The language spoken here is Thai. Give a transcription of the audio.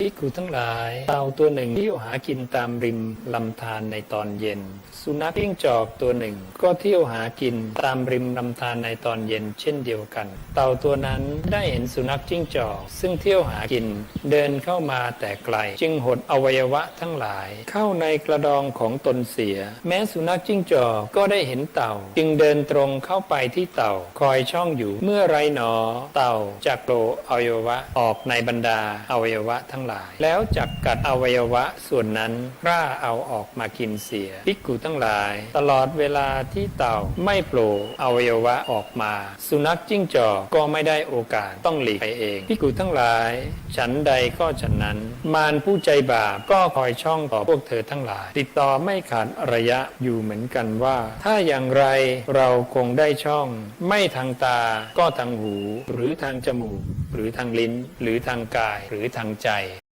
ภิกขุทั้งหลายเต่าตัวหนึ่งเที่ยวหากินตามริมลำธารในตอนเย็น สุนัขจิ้งจอกตัวหนึ่ง ก็เที่ยวหากินตามริมลำธารในตอนเย็น เช่นเดียวกัน เต่าตัวนั้นได้เห็นสุนัขจิ้งจอก ซึ่งเที่ยวหากิน เดินเข้ามาแต่ไกล จึงหดอวัยวะทั้งหลาย เข้าในกระดองของตนเสีย แม้สุนัขจิ้งจอกก็ได้เห็นเต่า จึงเดินตรงเข้าไปที่เต่า คอยช่องอยู่เมื่อไรหนอ เต่าจากโลอวัยวะออกในบรรดาอวัยวะทั้งหลาย แล้วจักกัดอวัยวะส่วนนั้นร่าเอาออกมากินเสียภิกขุทั้งหลาย ตลอดเวลาที่เต่าไม่โผล่อวัยวะออกมา สุนัขจิ้งจอกก็ไม่ได้โอกาสต้องหลีกไปเองภิกขุทั้งหลาย ฉันใดก็ฉันนั้น มารผู้ใจบาปก็คอยช่องต่อพวกเธอทั้งหลาย ติดต่อไม่ขาดระยะอยู่เหมือนกันว่า ถ้าอย่างไรเราคงได้ช่อง ไม่ทางตาก็ทางหู หรือทางจมูก หรือทางลิ้น หรือทางกายหรือทางใจ